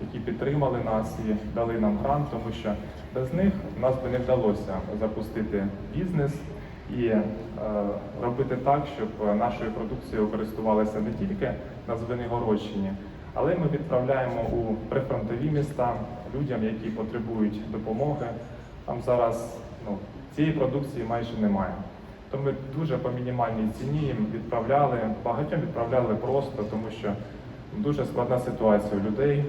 які підтримали нас і дали нам грант, тому що без них нас би не вдалося запустити бізнес і е, робити так, щоб нашою продукцією користувалися не тільки на Звенигородщині, але ми відправляємо у прифронтові міста людям, які потребують допомоги. Там зараз ну, цієї продукції майже немає. То ми дуже по мінімальній ціні їм відправляли, багатьом відправляли просто, тому що дуже складна ситуація у людей.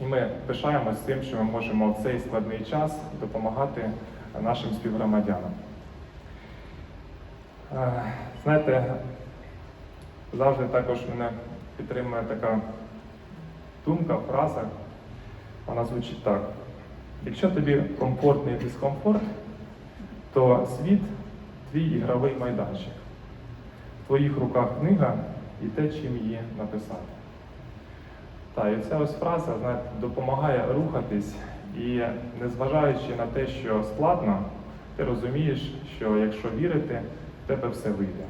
І ми пишаємося тим, що ми можемо в цей складний час допомагати нашим співгромадянам. Е, Знаєте, завжди також мене підтримує така думка, фраза. Вона звучить так. Якщо тобі комфортний дискомфорт, то світ твій ігровий майданчик. В твоїх руках книга і те, чим її написати. Так, і ця ось фраза знаєте, допомагає рухатись, і незважаючи на те, що складно, ти розумієш, що якщо вірити, в тебе все вийде.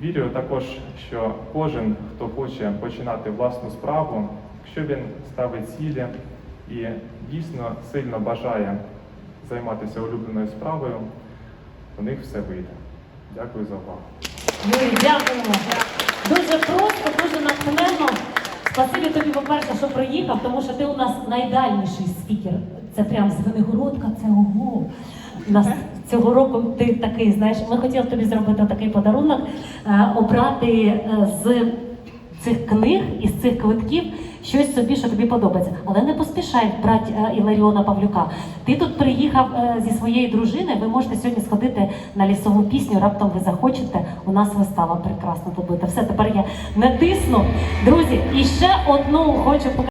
Вірю також, що кожен, хто хоче починати власну справу, якщо він ставить цілі і дійсно сильно бажає займатися улюбленою справою, у них все вийде. Дякую за увагу. Юрій, дякуємо. Дуже просто, дуже натхненно. Спасибі тобі, по-перше, що приїхав, тому що ти у нас найдальніший спікер. Це прям Звенигородка, це ого. Нас цього року ти такий, знаєш, ми хотіли тобі зробити такий подарунок, е, обрати е, з цих книг із цих квитків щось собі, що тобі подобається. Але не поспішай брати е, Іларіона Павлюка. Ти тут приїхав е, зі своєю дружиною. Ви можете сьогодні сходити на лісову пісню. Раптом ви захочете. У нас вистава прекрасно добита. Все тепер я натисну. Друзі, і ще одну хочу показати.